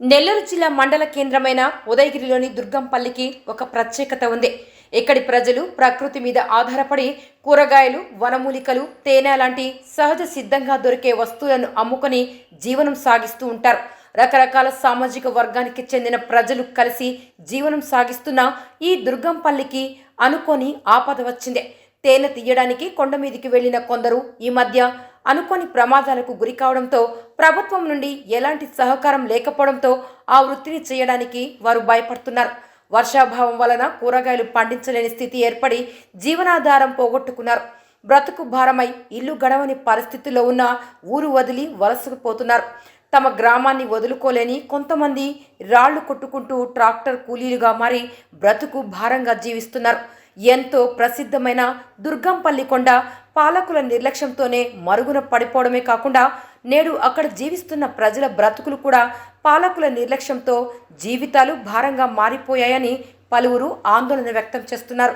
నెల్లూరు జిల్లా మండల కేంద్రమైన ఉదయగిరిలోని దుర్గంపల్లికి ఒక ప్రత్యేకత ఉంది. ఇక్కడి ప్రజలు ప్రకృతి మీద ఆధారపడి కూరగాయలు వనమూలికలు తేనె లాంటి సహజ సిద్ధంగా దొరికే వస్తువులను అమ్ముకొని జీవనం సాగిస్తూ ఉంటారు. రకరకాల సామాజిక వర్గానికి చెందిన ప్రజలు కలిసి జీవనం సాగిస్తున్న ఈ దుర్గంపల్లికి అనుకోని ఆపద వచ్చిందే. తేనె తీయడానికి కొండ మీదికి వెళ్ళిన కొందరు ఈ మధ్య అనుకోని ప్రమాదాలకు గురి కావడంతో ప్రభుత్వం నుండి ఎలాంటి సహకారం లేకపోవడంతో ఆ వృత్తిని చేయడానికి వారు భయపడుతున్నారు. వర్షాభావం వలన కూరగాయలు పండించలేని స్థితి ఏర్పడి జీవనాధారం పోగొట్టుకున్నారు. బ్రతుకు భారమై ఇల్లు గడవని పరిస్థితిలో ఉన్న ఊరు వదిలి వలసకు పోతున్నారు. తమ గ్రామాన్ని వదులుకోలేని కొంతమంది రాళ్ళు కొట్టుకుంటూ ట్రాక్టర్ కూలీలుగా మారి బ్రతుకు భారంగా జీవిస్తున్నారు. ఎంతో ప్రసిద్ధమైన దుర్గంపల్లి కొండ పాలకుల నిర్లక్ష్యంతోనే మరుగున పడిపోవడమే కాకుండా నేడు అక్కడ జీవిస్తున్న ప్రజల బ్రతుకులు కూడా పాలకుల నిర్లక్ష్యంతో జీవితాలు భారంగా మారిపోయాయని పలువురు ఆందోళన వ్యక్తం చేస్తున్నారు.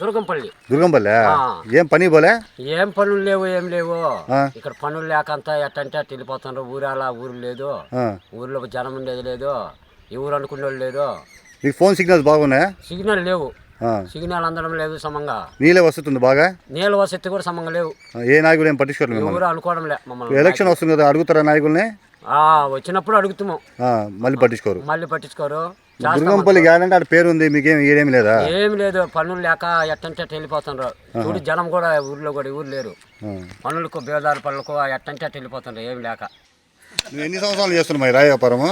దుర్గంపల్లి. దుర్గంపల్లె. ఏం పని పోలే? ఏం పనులు లేవు ఏం లేవు. ఇక్కడ పనులు లేకంతా ఎట్టంటే అట్ట వెళ్ళిపోతున్నారు. ఊరాల ఊరు లేదు. ఊర్లో జనం ఉండేది లేదు. ఈ ఊరు అనుకునే లేదు. నీకు ఫోన్ సిగ్నల్స్ బాగున్నాయా? సిగ్నల్ లేవు. సిగ్నల్ అందడం లేదు సమంగా. నీళ్ళే వస్తుంది బాగా? నీళ్ళ వసతి కూడా సమంగా లేవు. ఏ నాయకులు ఏం మిమ్మల్ని? ఊరు అనుకోవడం లే మమ్మల్ని. ఎలక్షన్ వస్తుంది కదా అడుగుతారా నాయకుల్ని? ఆ, వచ్చినప్పుడు అడుగుతాము. మళ్ళీ పట్టించుకోరు. మళ్ళీ పట్టించుకోరు. దుర్గంపల్లి కాదంటే ఆడ పేరు ఉంది మీకేం ఏమీ లేదా? ఏం లేదు పనులు లేక ఎట్టంటే వెళ్ళిపోతున్నారు చూడు జనం కూడా ఊర్లో కూడా ఊరు లేరు. పనులకు బేదారు పనులకు ఎట్టంటే వెళ్ళిపోతున్నారు ఏం లేక. నువ్వు ఎన్ని సంవత్సరాలు చేస్తున్నావు మరి రాయ వ్యాపారము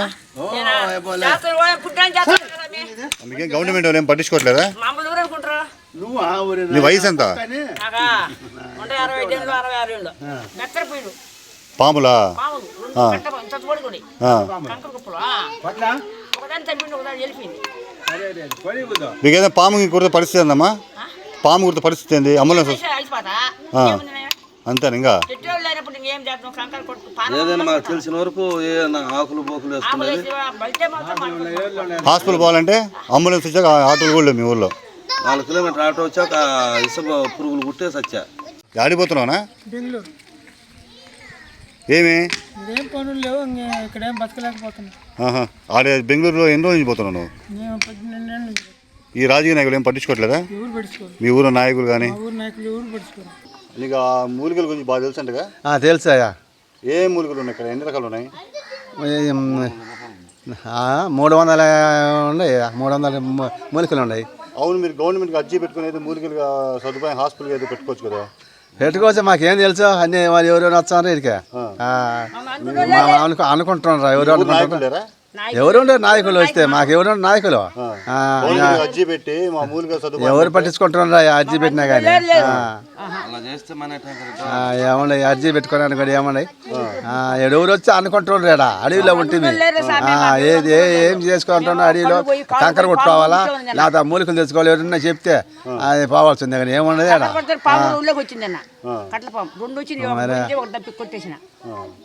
మీకేం గవర్నమెంట్ వాళ్ళు ఏం పట్టించుకోవట్లేదా? నీ వయసు ఎంత? పాములా? మీకేదో పాము కుడితే పరిస్థితి ఏందమ్మా? పాము కుడితే పరిస్థితి ఏంది? అంబులెన్స్. ఏముంది అంతేనా ఇంకా? ఏదైనా మాకు తెలిసిన వరకు ఆకులు వేసుకునేది? పడుకుంటాం. హాస్పిటల్ పోవాలంటే అంబులెన్స్ వచ్చాక ఆటోలు కూడా లేవు మీ ఊళ్ళో నాలుగు కిలోమీటర్ ఆటో వచ్చాక ఇసుక పురుగులు కుట్టే సచ్చా. ఆడిపోతున్నావునా బెంగళూరు. ఏమి? పనులు లేవు బతకలేకపోతున్నాం. ఆడే బెంగళూరులో ఎన్ని రోజులు నుంచి పోతున్నావు నువ్వు? ఈ రాజకీయ నాయకులు ఏం పట్టించుకోవట్లేదా? మీ ఊరు నాయకులు కానీ నీకు ఆ మూలికల గురించి బాగా తెలుసు అంటగా తెలుసాయా ఏ మూలికలు ఉన్నాయి ఇక్కడ? ఎన్ని రకాలు ఉన్నాయి? మూడు వందల ఉన్నాయి. మూడు వందల మూలికలు ఉన్నాయి. అవును మీరు గవర్నమెంట్కి అర్జీ పెట్టుకునేది మూలికలుగా సదుపాయం హాస్పిటల్ ఏదో పెట్టుకోవచ్చు కదా. పెట్టుకోవచ్చు మాకేం తెలుసు. అన్ని వాళ్ళు ఎవరు వచ్చారు ఇదికే అనుకు అనుకుంటున్నారు ఎవరు అనుకుంటున్నారు లేరా ఎవరు ఉండరు నాయకులు వస్తే? మాకు ఎవరు ఉండరు నాయకులు? అర్జీ పెట్టి మా మూలికల సదుపాయం ఎవరు పట్టించుకుంటున్నారు అర్జీ పెట్టినా కానీ? ఏమన్నా అర్జీ పెట్టుకోవడానికి కూడా ఏమన్నాయి ఎవరు వచ్చి అనుకుంటున్నారు ఈడ అడవిలో ఉంటుంది ఏది ఏ- ఏం చేసుకుంటున్నా అడవిలో? కంకర కొట్టుకోవాలా? లేదా మూలికలు తెచ్చుకోవాలి ఎవరన్నా చెప్తే? అది పోవాల్సిందే కానీ పాము రెండు వచ్చింది ఒక పోయింది, ఒక దప్పి కొట్టేసిన.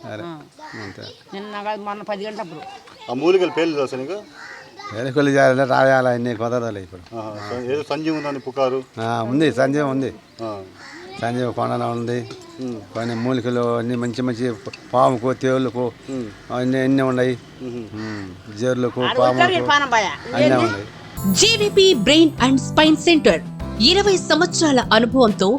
సరే అంతే. నిన్న కాదు మొన్న పది గంటలప్పుడు. ఆ మూలికల పేర్లు తెలుసా నీకు? ఎలుకలు చేయాలి రాయాలి అన్ని కుదరదు ఇప్పుడు. ఆహా. స- ఏదో సంజీవ్ ఉందని పుకారు? ఆ, ఉంది సంజీవ్ ఉంది. ఆ. సంజీవ్ కొండలో ఉంది. కొన్ని మూలికలు అన్ని మంచి మంచి పాముకు తేళ్ళకు అన్ని అన్నీ ఉన్నాయి. ఉమ్, జేర్లకు పాములకు అన్నీ ఉన్నాయి. GVP brain and spine centre. ఇరవై సంవత్సరాల అనుభవంతో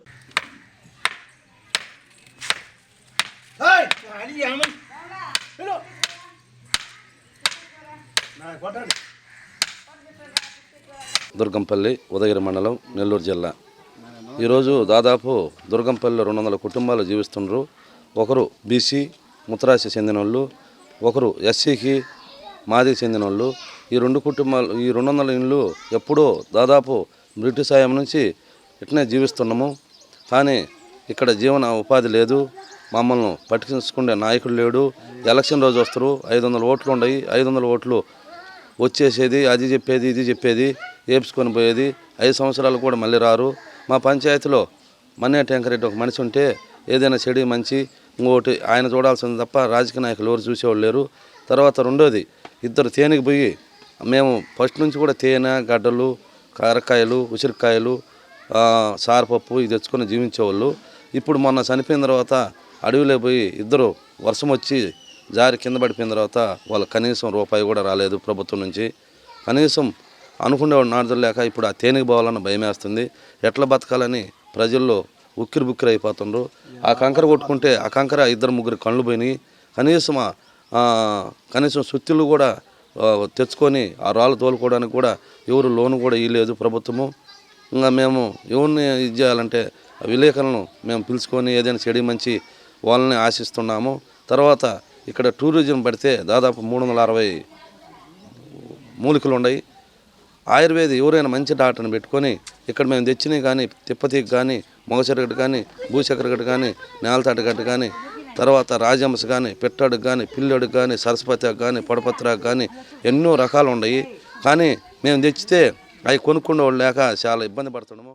దుర్గంపల్లి ఉదగిరి మండలం నెల్లూరు జిల్లా. ఈరోజు దాదాపు దుర్గంపల్లిలో రెండు వందల కుటుంబాలు జీవిస్తున్నారు ఒకరు బీసీ ముత్తరాశి చెందిన వాళ్ళు ఒకరు ఎస్సీకి మాదికి చెందిన వాళ్ళు ఈ రెండు కుటుంబాలు ఈ రెండు వందల ఇండ్లు ఎప్పుడో దాదాపు బ్రిటిష్ సాయం నుంచి ఇట్నే జీవిస్తున్నాము. కానీ ఇక్కడ జీవన ఉపాధి లేదు. మమ్మల్ని పట్టించుకునే నాయకుడు లేడు. ఎలక్షన్ రోజు వస్తారు. ఐదు వందల ఓట్లు ఉండయి ఐదు వందల ఓట్లు వచ్చేసేది అది చెప్పేది ఇది చెప్పేది ఏపుకొని పోయేది. ఐదు సంవత్సరాలు కూడా మళ్ళీ రారు. మా పంచాయతీలో మన్నే టెంకరెడ్డి ఒక మనిషి ఉంటే ఏదైనా చెడి మంచి ఇంకోటి ఆయన చూడాల్సింది తప్ప రాజకీయ నాయకులు ఎవరు చూసేవాళ్ళు లేరు. తర్వాత రెండోది ఇద్దరు తేనెకి పోయి మేము ఫస్ట్ నుంచి కూడా తేనె గడ్డలు కారకాయలు ఉసిరికాయలు సారపప్పు ఇది తెచ్చుకొని జీవించేవాళ్ళు. ఇప్పుడు మొన్న చనిపోయిన తర్వాత అడవిలో పోయి ఇద్దరు వర్షం వచ్చి జారి కింద పడిపోయిన తర్వాత వాళ్ళ కనీసం రూపాయి కూడా రాలేదు ప్రభుత్వం నుంచి. కనీసం అనుకునేవాడు నాడుదలు లేక ఇప్పుడు ఆ తేనెకి పోవాలన్న భయం వేస్తుంది. ఎట్లా బతకాలని ప్రజల్లో ఉక్కిరి బుక్కిరి అయిపోతుండ్రు. ఆ కంకర కొట్టుకుంటే ఆ కంకర ఇద్దరు ముగ్గురు కళ్ళు పోయినాయి. కనీసం కనీసం సుత్తులు కూడా తెచ్చుకొని ఆ రాళ్ళు తోలుకోవడానికి కూడా ఎవరు లోను కూడా ఇవ్వలేదు ప్రభుత్వము. ఇంకా మేము ఎవరిని ఇది చేయాలంటే ఆ విలేకరులను మేము పిలుచుకొని ఏదైనా చెడి మంచి వాళ్ళని ఆశిస్తున్నాము. తర్వాత ఇక్కడ టూరిజం పడితే దాదాపు మూడు వందల అరవై మూలికలు ఉన్నాయి ఆయుర్వేద ఎవరైనా మంచి డాక్టర్ని పెట్టుకొని ఇక్కడ మేము తెచ్చినవి కానీ తిప్పతీకి కానీ మొగచెరగడ్డ కానీ భూచక్రగడ్డ కానీ నేలతాటగడ్డ కానీ తర్వాత రాజహంస కానీ పెట్టాడుకు కానీ పిల్లడికి కానీ సరస్వతికి కానీ పడపత్రాకు కానీ ఎన్నో రకాలు ఉన్నాయి కానీ మేము తెచ్చితే అవి కొనుక్కునే వాళ్ళు లేక చాలా ఇబ్బంది పడుతున్నాము.